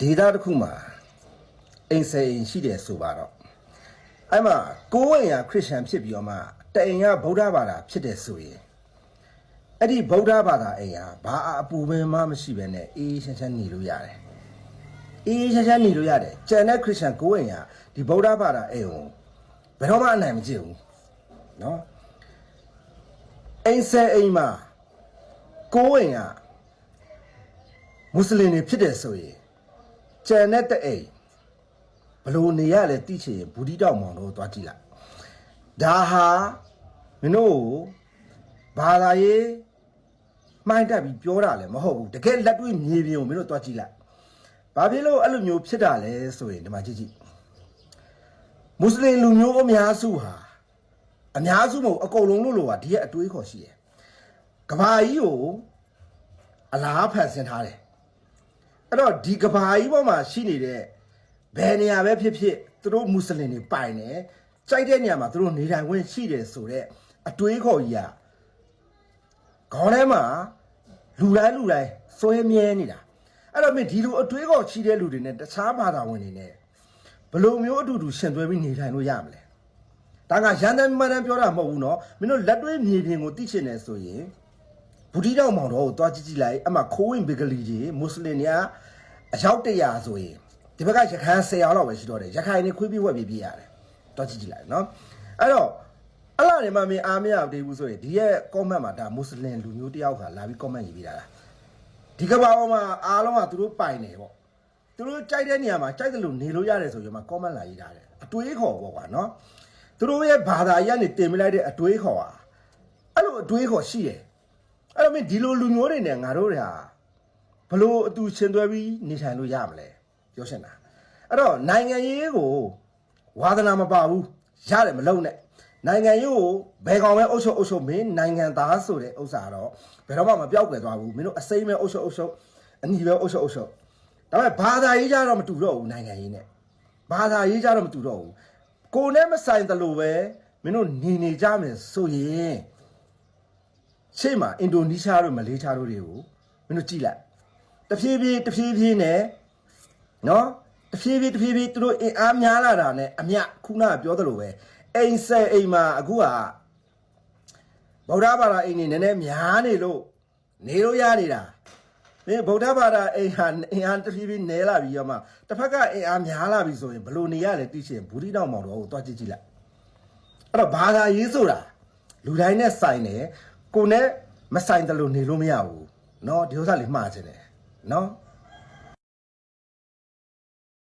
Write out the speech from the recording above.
ဒေတာတစ်ခုမှာအိမ်ဆယ်အိမ်ရှိတယ်ဆိုပါတော့အဲ့မှာကိုယ်ဝင်ရခရစ်ယာန်ဖြစ်ပြီးတော့မှတအိမ်ကဗုဒ္ဓဘာသာဖြစ်တယ်ဆိုရင်အဲ့ဒီဗုဒ္ဓဘာသာအိမ်ဟာဘာအပူပင်မှမရှိဘဲနဲ့အေးအေးချမ်းချမ်းနေလို့ရတယ်အေးအေးချမ်းချမ်းနေလို့ရတယ်ကျန်တဲ့ခရစ်ယာန်ကိုယ်ဝင်ရဒီဗုဒ္ဓဘာသာအိမ်ကိုဘယ်တော့မှအနိုင်မကျင့်ဘူးနော်အိမ်ဆယ်အိမ်မှာကိုယ်ဝင်ကမွတ်စလင်တွေဖြစ်တယ်ဆိုရင် ကျန်တဲ့တဲ့အိမ်ဘလို့နေရလဲတိချင်ရင်ဘူဒီတောက်မောင်တို့သွားကြည့်လိုက်ဒါဟာမင်းတို့ကိုဘာသာရေးမှိုင်းတက်ပြီးပြောတာလည်းမဟုတ်ဘူးတကယ်လက်တွေ့မြေပြင်ကိုမင်းတို့သွားကြည့်လိုက်ဘာဖြစ်လို့အဲ့လိုမျိုးဖြစ်တာလဲဆိုရင်ဒီမှာကြည့်ကြည့်မွတ်စလင်လူမျိုးအများစုဟာအများစုမဟုတ်အကုန်လုံးလို့လို့ကဒီရဲ့အတွေးခေါ်ရှိတယ်ကဘာကြီးကိုအလားဖန်ဆင်းထားတယ် အဲ့တော့ဒီကဘာကြီးပေါ်မှာရှိနေတဲ့ဘယ်နေရာပဲဖြစ်ဖြစ်သူတို့မွတ်စလင်တွေပိုင်တယ်ကြိုက်တဲ့နေရာမှာသူတို့နေထိုင်ခွင့်ရှိတယ်ဆိုတော့အတွေးခေါ်ကြီးอ่ะခေါင်းထဲမှာလူတိုင်းလူတိုင်းစွဲမြဲနေတာအဲ့တော့မင်းဒီလိုအတွေးခေါ်ချီတဲ့လူတွေနဲ့တခြားဘာသာဝင်တွေနဲ့ဘယ်လိုမျိုးအတူတူရှင်သွဲပြီးနေထိုင်လို့ရမလဲဒါကရန်တမ်းမှန်တမ်းပြောတာမဟုတ်ဘူးเนาะမင်းတို့လက်တွေးမြေပြင်ကိုသိချင်တယ်ဆိုရင် ဘူဒီတောင်မောင်တော်ကိုတွားကြည့်ကြည့်လိုက်အမှခိုးဝင်ဘေဂလီကြီးမွတ်စလင်တွေက အရောက်တရာဆိုရင်ဒီဘက်ကရခိုင်10ရောက်လောက်ပဲရှိတော့တယ်ရခိုင်နေခွေးပြဝက်ပြပြရတယ်တွားကြည့်ကြည့်လိုက်နော်အဲ့တော့အဲ့လာနေမှမင်းအားမရသေးဘူးဆိုရင်ဒီရဲ့ comment မှာဒါမွတ်စလင်လူမျိုးတယောက်ကလာပြီး comment ရေးပေးတာလားဒီကဘာပေါ်မှာအားလုံးကသူတို့ပိုင်တယ်ပေါ့သူတို့ကြိုက်တဲ့နေရာမှာကြိုက်တယ်လို့နေလို့ရတယ်ဆိုရင်မှ comment လာရေးထားတယ်အတွေးခေါ်ပေါ့ကွာနော်သူတို့ရဲ့ဘာသာရပ်နေတင်ပြလိုက်တဲ့အတွေးခေါ်ဟာအဲ့လိုအတွေးခေါ်ရှိတယ်အဲ့တော့မင်းဒီလိုလူမျိုးတွေနဲ့ငါတို့တွေဟာ ဘလို့အတူရှင်သွဲပြီးနေထိုင်လို့ရမလဲပြောရှင်တာအဲ့တော့နိုင်ငံရေးကိုဝါသနာမပါဘူးရတယ်မလုံးနဲ့နိုင်ငံရေးကိုဘယ်ကောင်ပဲအုပ်ချုပ်အုပ်ချုပ်မင်းနိုင်ငံသားဆိုတဲ့ဥစ္စာတော့ဘယ်တော့မှမပြောက်ကွယ်သွားဘူးမင်းတို့အစိမ့်ပဲအုပ်ချုပ်အုပ်ချုပ်အညီပဲအုပ်ချုပ်အုပ်ချုပ်ဒါပေမဲ့ဘာသာရေးကြတော့မတူတော့ဘူးနိုင်ငံရေးနဲ့ဘာသာရေးကြတော့မတူတော့ဘူးကိုယ်နဲ့မဆိုင်တယ်လို့ပဲမင်းတို့နေနေကြမယ်ဆိုရင်ရှေ့မှာအင်ဒိုနီးရှားတို့မလေးရှားတို့တွေကိုမင်းတို့ကြည့်လိုက် တဖြည်းဖြည်းတဖြည်းဖြည်းနဲ့နော်တဖြည်းဖြည်းတဖြည်းဖြည်းသူတို့အင်အားများလာတာနဲ့အမြခုနကပြောသလိုပဲအိမ်ဆယ်အိမ်မှာအခုကဗုဒ္ဓဘာသာအိမ်နေနည်းနည်းများနေလို့နေလို့ရနေတာမင်းဗုဒ္ဓဘာသာအိမ်ဟာအင်အားတဖြည်းဖြည်းနည်းလာပြီးတော့မှတစ်ဖက်ကအင်အားများလာပြီဆိုရင်ဘယ်လိုနေရလဲသိချင်ဘူးဒီတော့မောင်တော်ကိုတွားကြည့်ကြည့်လိုက် အဲ့တော့ဘာသာရေးဆိုတာလူတိုင်းနဲ့ဆိုင်တယ်ကိုနဲ့မဆိုင်တယ်လို့နေလို့မရဘူးเนาะဒီဥစ္စာလေးမှားချင်တယ် No?